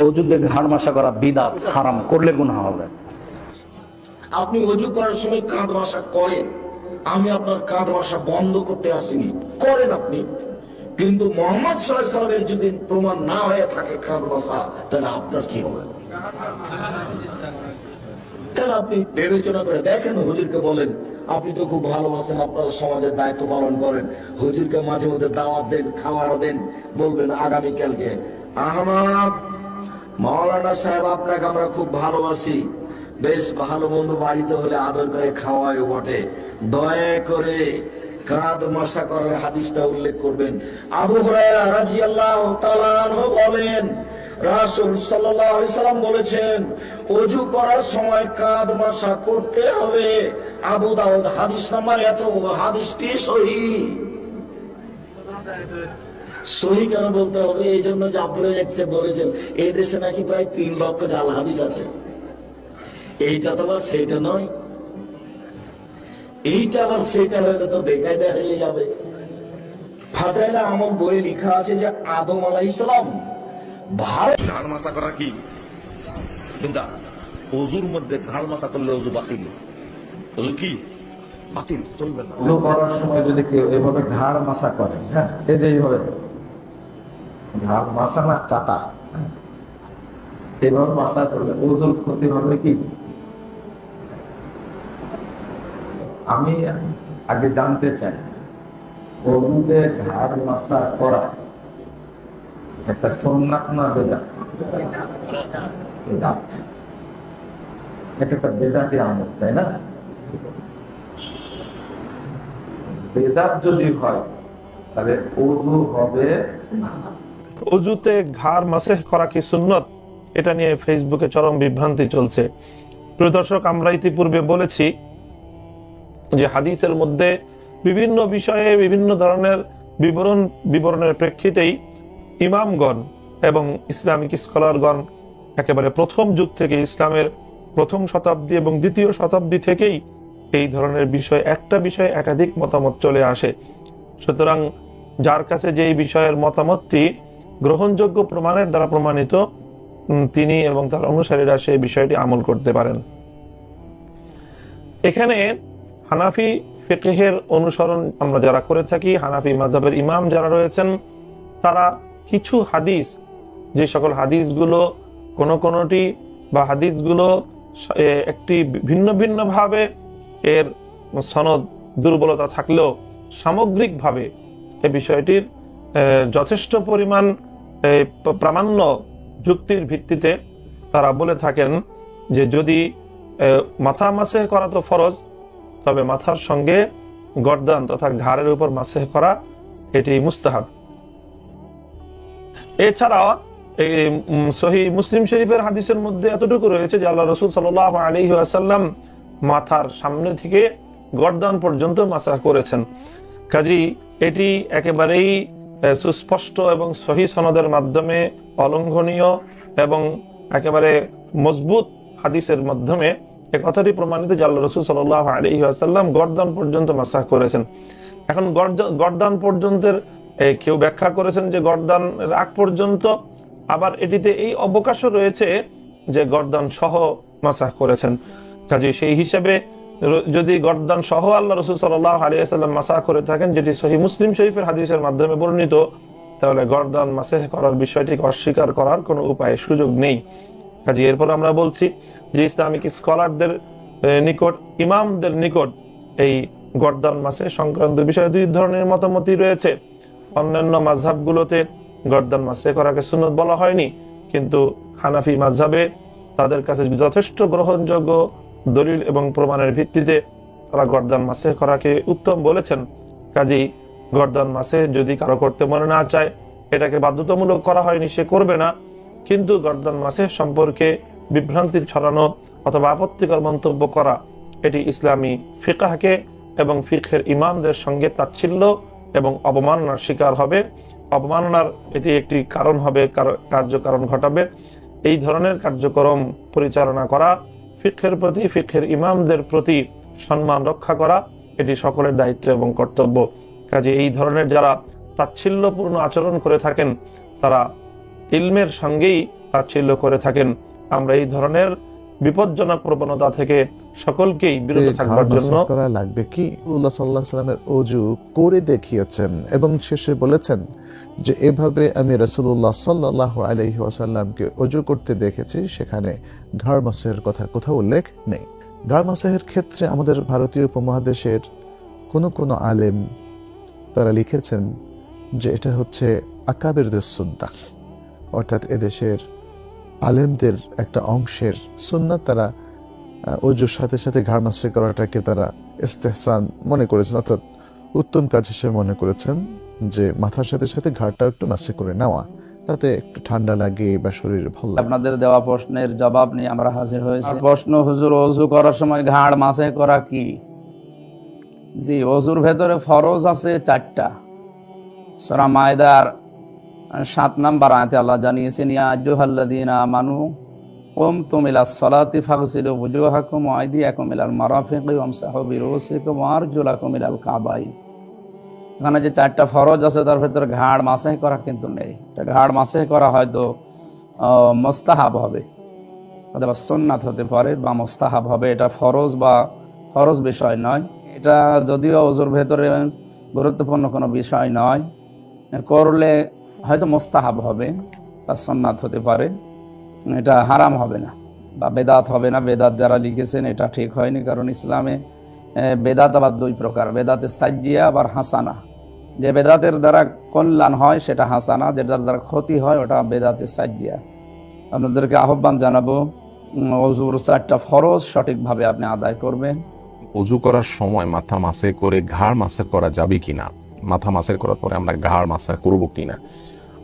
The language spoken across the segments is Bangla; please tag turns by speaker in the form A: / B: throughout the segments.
A: অযুদ্ধে ঘাড় মাসা করা বিদাত, হারাম, করলে গুনাহ হবে।
B: আপনি অজু করার সময় কাঁধ ভাষা করেন। আমি আপনার কাঁধ ভাষা বন্ধ করতে আসিনি। করেন আপনি। কিন্তু মোহাম্মদ সাল্লামের যদি প্রমাণ না হয়ে থাকে কাঁধ ভাষা তাহলে আপনার কি হবে? তাহলে আপনি বিবেচনা করে দেখেন, হুজুরকে বলেন, আপনি তো খুব ভালোবাসেন আপনার সমাজের দায়িত্ব পালন করেন। হুজুরকে মাঝে মধ্যে দাওয়াত দেন খাবার দেন, বলবেন আগামীকালকে। আহমদ মাওলানা সাহেব, আপনাকে আমরা খুব ভালোবাসি। বেশ ভালো মন্দ বাড়িতে হলে আদর করে খাওয়ায় বটে। দয়া করে কাঁধ মশা করার হাদিসটা উল্লেখ করবেন। আবু তাআলা আনহু বলেন, রাসূল সাল্লাম বলেছেন অজু করার সময় কাঁধ মশা করতে হবে। আবু দাউদ হাদিস নাম্বার এত, হাদিসটি সহিহ সহি কেন বলতে হবে? এই জন্য যে আব্দুল বলেছেন এই দেশে নাকি প্রায় তিন লক্ষ জাল হাদিস আছে। এইটা তো আবার সেইটা নয়। এইটা আবার সেটা হলে তো বেকায়দা হয়ে যাবে। ফাজাইলা আমল বইয়ে লেখা আছে যে আদম আলাইহিস সালাম ভারত
C: ঘাড় মাসা করা কি? অজুর মধ্যে ঘাড় মাসা করলে অজু বাতিল। অজু কি? বাতিল চলবে না।
D: করার সময় যদি কেউ এভাবে ঘাড় মাসা করে হ্যাঁ এই যে এইভাবে না কাটা মাসা করলে ওজুর ক্ষতি হবে কি? আমি আগে জানতে চাই ঘাড় করা একটা সোমনাথ না বেদা বেদাত। এটা একটা বেদাতি আমল, তাই না? বেদাত যদি হয়, তাহলে ওজু হবে
E: অজুতে ঘাড় মাসেহ করা কি সুন্নত? এটা নিয়ে ফেসবুকে চরম বিভ্রান্তি চলছে। প্রিয় দর্শক, আমরা ইতিপূর্বে বলেছি যে হাদিসের মধ্যে বিভিন্ন বিষয়ে বিভিন্ন ধরনের বিবরণ, বিবরণের প্রেক্ষিতেই ইমামগণ এবং ইসলামিক স্কলারগণ একেবারে প্রথম যুগ থেকে ইসলামের প্রথম শতাব্দী এবং দ্বিতীয় শতাব্দী থেকেই এই ধরনের বিষয়, একটা বিষয়ে একাধিক মতামত চলে আসে। সুতরাং যার কাছে যে এই বিষয়ের মতামতটি গ্রহণযোগ্য প্রমাণের দ্বারা প্রমাণিত তিনি এবং তার অনুসারীরা সেই বিষয়টি আমল করতে পারেন। এখানে হানাফি ফিকহের অনুসরণ আমরা যারা করে থাকি হানাফি মাজাবের ইমাম যারা রয়েছেন তারা কিছু হাদিস যে সকল হাদিসগুলো কোন কোনটি বা হাদিসগুলো একটি ভিন্ন ভিন্ন ভাবে এর সনদ দুর্বলতা থাকলেও সামগ্রিকভাবে এই বিষয়টির এ, যথেষ্ট পরিমাণ এ, প্রামাণ্য যুক্তির ভিত্তিতে তারা বলে থাকেন যে যদি মাথা মাসে করা তো ফরজ, তবে মাথার সঙ্গে গর্দান তথা ঘাড়ের উপর মাসে করা এটি মুস্তাহাব। এছাড়াও এই সহি মুসলিম শরীফের হাদিসের মধ্যে এতটুকু রয়েছে যে আল্লাহ রসুল সাল আলী আসাল্লাম মাথার সামনে থেকে গর্দান পর্যন্ত মাসা করেছেন। কাজী এটি একেবারেই সুস্পষ্ট এবং সহি সনদের মাধ্যমে অলঙ্ঘনীয় এবং একেবারে মজবুত হাদিসের মাধ্যমে এ কথাটি প্রমাণিত যে আল্লাহ রসুল সাল আলী আসাল্লাম গর্দান পর্যন্ত মাসা করেছেন। এখন গর্দ- গর্দান পর্যন্তের কেউ ব্যাখ্যা করেছেন যে গরদান আগ পর্যন্ত আবার এটিতে এই অবকাশও রয়েছে যে গরদান সহ মাসাহ করেছেন। কাজে সেই হিসাবে যদি গর্দান সহ আল্লাহ রসুল সাল্লাহ আলিয়াল্লাম মাসাহ করে থাকেন যেটি সহি মুসলিম শরীফের হাদিসের মাধ্যমে বর্ণিত, তাহলে গর্দান মাসে করার বিষয়টিকে অস্বীকার করার কোনো উপায়, সুযোগ নেই। কাজে এরপর আমরা বলছি যে ইসলামিক স্কলারদের নিকট, ইমামদের নিকট এই গর্দান মাসে সংক্রান্ত বিষয়ে দুই ধরনের মতামতই রয়েছে। অন্যান্য মাঝহাবগুলোতে গর্দান মাসে করাকে সুন্নত বলা হয়নি, কিন্তু হানাফি মাঝহাবে তাদের কাছে যথেষ্ট গ্রহণযোগ্য দলিল এবং প্রমাণের ভিত্তিতে তারা গর্দান মাসে করাকে উত্তম বলেছেন। কাজেই গর্দান মাসে যদি কারও করতে মনে না চায়, এটাকে বাধ্যতামূলক করা হয়নি, সে করবে না। কিন্তু গর্দান মাসের সম্পর্কে বিভ্রান্তির ছড়ানো অথবা আপত্তিকর মন্তব্য করা, এটি ইসলামী ফিকাহকে এবং ফিকের ইমামদের সঙ্গে তাচ্ছিল্য এবং অবমাননার শিকার হবে। অবমাননার এটি একটি কারণ হবে, কার- কার্যকারণ ঘটাবে। এই ধরনের কার্যক্রম পরিচালনা করা ফিকের প্রতি ফিকের ইমামদের প্রতি সম্মান রক্ষা করা এটি সকলের দায়িত্ব এবং কর্তব্য। কাজে এই ধরনের যারা তাচ্ছিল্যপূর্ণ আচরণ করে থাকেন তারা ইলমের সঙ্গেই তাচ্ছিল্য করে থাকেন। আমরা এই ধরনের বিপজ্জনক প্রবণতা থেকে সকলকেই বিরত থাকবার জন্য
F: করা লাগবে কি? উল্লাহ সাল্লাহ সাল্লামের অজু করে দেখিয়েছেন এবং শেষে বলেছেন যে এভাবে আমি রসুল্লাহ সাল্লাহ আলহি ওয়াসাল্লামকে অজু করতে দেখেছি সেখানে ঘাড় মাসের কথা কোথাও উল্লেখ নেই। ঘাড় মাসের ক্ষেত্রে আমাদের ভারতীয় উপমহাদেশের কোনো কোনো আলেম তারা লিখেছেন যে এটা হচ্ছে আকাবের সুদ্দা অর্থাৎ এদেশের আলেমদের একটা অংশের সুন্না তারা অজুর সাথে সাথে ঘাড় মাসে করাটাকে তারা ইস্তেহসান মনে করেছেন। অর্থাৎ উত্তম কাজ হিসেবে মনে করেছেন যে মাথার সাথে সাথে ঘাড়টা একটু মাসে করে নেওয়া। তাতে একটু ঠান্ডা লাগে বা শরীর ভালো
G: আপনাদের দেওয়া প্রশ্নের জবাব নিয়ে আমরা হাজির হয়েছি। প্রশ্ন, হুজুর অজু করার সময় ঘাড় মাসে করা কি? জি, অজুর ভেতরে ফরজ আছে চারটা। সরা মায়দার সাত নাম্বার আয়তে আল্লাহ জানিয়েছেন, ইয়া ইয়াজুহাল্লাদিন আমানু ওম তুমিলা সলাতি ফাগসিল বুজুহাকুম আইদি একুমিলাল মারাফিক ওম সাহবির ওসিকুম আরজুলাকুমিলাল কাবাই এখানে যে চারটা ফরজ আছে, তার ভেতরে ঘাড় মাসে করা কিন্তু নেই। ঘাড় মাসে করা হয়তো মোস্তাহাব হবে। অথবা সন্ন্যাত হতে পারে বা মোস্তাহাব হবে। এটা ফরজ বা ফরজ বিষয় নয়। এটা যদিও ওজোর ভেতরে গুরুত্বপূর্ণ কোনো বিষয় নয়। করলে হয়তো মোস্তাহাব হবে বা সন্ন্যাত হতে পারে। এটা হারাম হবে না বা বেদাত হবে না। বেদাত যারা লিখেছেন, এটা ঠিক হয়নি। কারণ ইসলামে বেদাত আবার দুই প্রকার, বেদাতে সাজিয়া আবার হাসানা। যে বেদাতের দ্বারা কল্যাণ হয় সেটা হাসানা যেটার দ্বারা ক্ষতি হয় ওটা বেদাতে সাজিয়া আপনাদেরকে আহ্বান জানাব অজুর চারটা ফরজ সঠিকভাবে আপনি আদায় করবেন।
H: অজু করার সময় মাথা মাসে করে ঘাড় মাসে করা যাবে কিনা? মাথা মাসে করার পরে আমরা ঘাড় মাসা করব কিনা?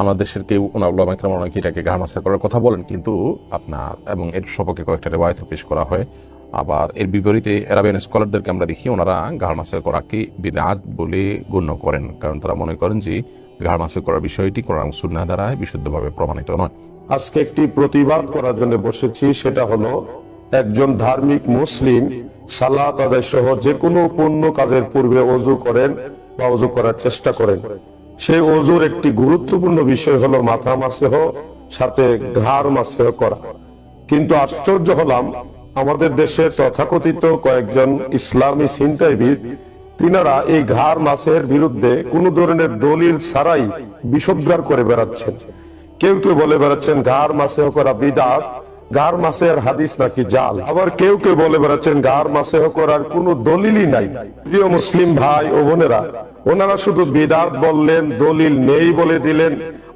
H: আমাদের দেশের কেউ অনেকে এটাকে ঘাড় মাসা করার কথা বলেন, কিন্তু আপনার এবং এর সপক্ষে কয়েকটা রেওয়ায়ত পেশ করা হয়। আবার এর বিপরীতে অ্যারাবিয়ান স্কলারদেরকে আমরা দেখি, ওনারা ঘাড় মাসে করাকে বিদাত বলে গণ্য করেন। কারণ তারা মনে করেন যে ঘাড় মাসে করার বিষয়টি কোরআন সুন্নাহ দ্বারা বিশুদ্ধভাবে প্রমাণিত নয়।
I: আজকে একটি প্রতিবাদ করার জন্য বসেছি, সেটা হলো একজন ধার্মিক মুসলিম সালাত আদায় সহ যে কোনো কাজের পূর্বে অজু করেন বা অজু করার চেষ্টা করেন। সেই অজুর একটি গুরুত্বপূর্ণ বিষয় হলো মাথা মাসেহ সাথে ঘাড় মাসেহ করা। কিন্তু আশ্চর্য হলাম আমাদের দেশে তথাকথিত কয়েকজন ইসলামী চিন্তাবিদ তিনারা এই ঘাড় মাসের বিরুদ্ধে কোন ধরনের দলিল ছাড়াই বিষোদ্গার করে বেড়াচ্ছেন। কেউ কেউ বলে বেড়াচ্ছেন, ঘাড় মাছে করা বিদাত। ঘাড় মাসের হাদিস নাকি জাল? আবার কেউ কেউ বলে বেড়াচ্ছেন মাসেহ করার কোনো দলিলই নাই। প্রিয় মুসলিম ভাই ও বোনেরা, ওনারা শুধু বিদাত বললেন, দলিল নেই বলে দিলেন,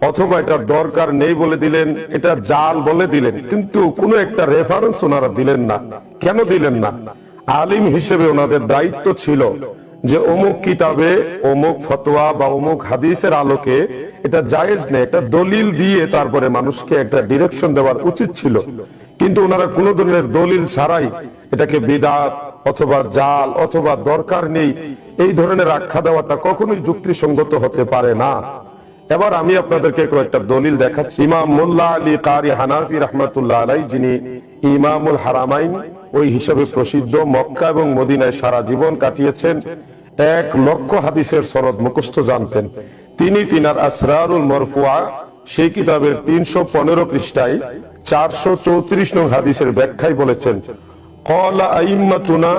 I: অথবা এটা দরকার নেই বলে দিলেন, এটা জাল বলে দিলেন, কিন্তু কোনো একটা রেফারেন্স ওনারা দিলেন না। কেন দিলেন না? আলিম হিসেবে ওনাদের দায়িত্ব ছিল যে অমুক কিতাবে অমুক ফতোয়া বা অমুক হাদিসের আলোকে এটা জায়েজ নেই একটা দলিল দিয়ে তারপরে মানুষকে একটা ডিরেকশন দেওয়ার উচিত ছিল। কিন্তু ওনারা কোন ধরনের দলিল ছাড়াই এটাকে বিদাত অথবা জাল অথবা দরকার নেই, এই ধরনের আখ্যা দেওয়াটা কখনোই যুক্তিসঙ্গত হতে পারে না। এবার আমি আপনাদেরকে কয়েকটা দলিল দেখাচ্ছি। ইমাম মোল্লা আলী কারি হানাফি রহমতুল্লাহ আলাই যিনি ইমামুল হারামাইন, ওই হিসাবে প্রসিদ্ধ মক্কা এবং মদিনায় সারা জীবন কাটিয়েছেন, এক লক্ষ হাদিসের সনদ মুখস্থ জানতেন। তিনি তিনার আসরারুল মরফুয়া, সেই কিতাবের তিনশো পনেরো পৃষ্ঠায় চারশো চৌত্রিশ নং হাদিসের ব্যাখ্যায় বলেছেন, কলা আইম্মাতুনা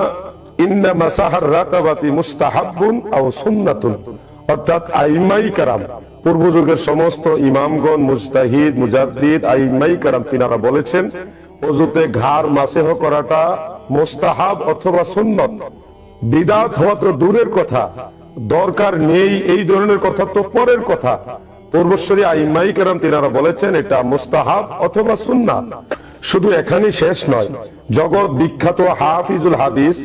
I: রাকাবাতি আও সুন্নাতুন। অর্থাৎ আইমাই কারাম সমস্ত ইমামগণ মুস্তাহিদ মুজাদ্দিদ, আইমাই কারাম তিনারা বলেছেন অজুতে ঘাড় মাসেহ করাটা মোস্তাহাব অথবা সুন্নত। বিদাত হওয়া তো দূরের কথা দরকার নেই এই ধরনের কথা তো পরের কথা। পূর্বশ্বরী আইমাই কেরাম তিনারা বলেছেন, এটা মুস্তাহাব অথবা সুন্নাত শুধু এখানেই শেষ নয়, জগৎ বিখ্যাত হাফিজুল হাদিস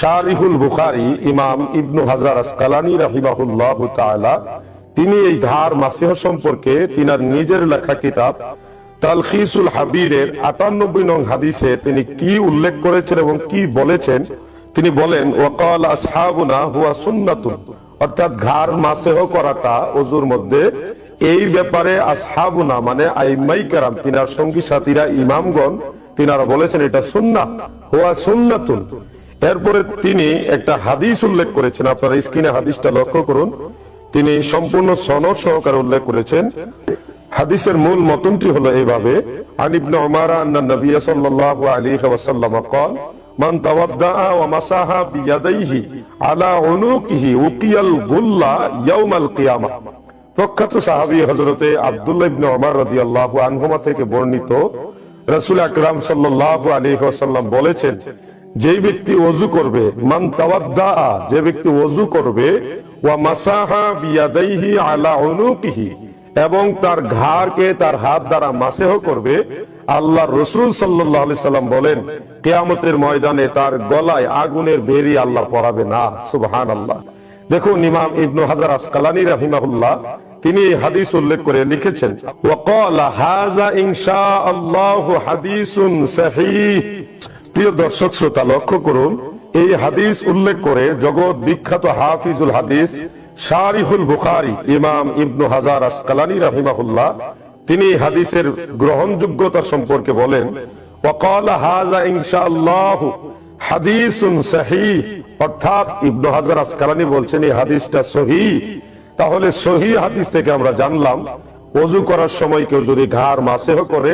I: শারিহুল বুখারি, ইমাম ইবনু হাজার আসকালানি রাহিমাহুল্লাহ তাআলা, তিনি এই ধার মাসিহ সম্পর্কে তিনার নিজের লেখা কিতাব তালখিসুল হাবিরের আটানব্বই নং হাদিসে তিনি কি উল্লেখ করেছেন এবং কি বলেছেন তিনি বলেন ওয়াকাল আসহাবুনা হুয়া সুন্নাতুন অর্থাৎ ঘাড় মাসেহ করাটা অজুর মধ্যে এই ব্যাপারে আসহাবুনা মানে আইমাই কারাম তিনার সঙ্গী সাথীরা ইমামগণ তিনারা বলেছেন এটা সুন্নাত হুয়া সুন্নাতুন এরপরে তিনি একটা হাদিস উল্লেখ করেছেন আপনারা স্ক্রিনে হাদিসটা লক্ষ্য করুন তিনি সম্পূর্ণ সনদ সহকারে উল্লেখ করেছেন হাদিসের মূল মতনটি হলো এইভাবে عن ابن عمر أن النبي صلى الله عليه প্রখ্যাত ইবনে ওমর রাদিয়াল্লাহু আনহুমা থেকে বর্ণিত রাসূল আকরাম সাল্লাল্লাহু আলাইহি ওয়াসাল্লাম বলেছেন, যে ব্যক্তি ওযু করবে, মান তাওয়াদ্দা যে ব্যক্তি ওযু করবে, ওয়া মাসাহা বিয়াদাইহি আলা উনুকিহি, এবং তার ঘাড়কে তার হাত দ্বারা মাসেহ করবে আল্লাহ রসুল সাল্লাহ সাল্লাম বলেন কেয়ামতের ময়দানে তার গলায় আগুনের বেরি আল্লাহ পড়াবে না সুবহান আল্লাহ দেখুন ইমাম ইবনু হাজার আসকালানি রাহিমাহুল্লাহ, তিনি হাদিস উল্লেখ করে লিখেছেন প্রিয় দর্শক শ্রোতা, লক্ষ্য করুন, এই হাদিস উল্লেখ করে জগৎ বিখ্যাত হাফিজুল হাদিস শারিহুল বুখারি, ইমাম ইবনু হাজার আসকালানি রাহিমাহুল্লাহ, তিনি হাদিসের গ্রহণযোগ্যতা সম্পর্কে বলেন ওয়াকাল হাযা ইনশাআল্লাহু হাদিসুন সহিহ। অর্থাৎ ইবনু হাজার আসকালানি বলছেন, এই হাদিসটা সহি তাহলে সহি হাদিস থেকে আমরা জানলাম, অজু করার সময় কেউ যদি ঘাড় মাসেহ করে,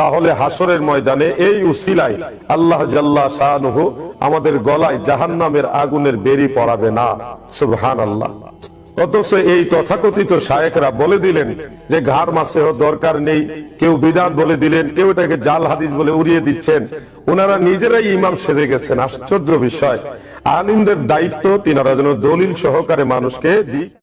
I: তাহলে হাসরের ময়দানে এই উসিলায় আল্লাহ জাল্লা শাহনুহু আমাদের গলায় জাহান্নামের আগুনের বেরি পড়াবে না। সুবহান আল্লাহ অথচ এই তথাকথিত শায়েকরা বলে দিলেন যে ঘর মাসেহ দরকার নেই, কেউ বিদাত বলে দিলেন, কেউ এটাকে জাল হাদিস বলে উড়িয়ে দিচ্ছেন। ওনারা নিজেরাই ইমাম সেজে গেছেন, আশ্চর্য বিষয়। আলিমদের দায়িত্ব তিনারা যেন দলিল সহকারে মানুষকে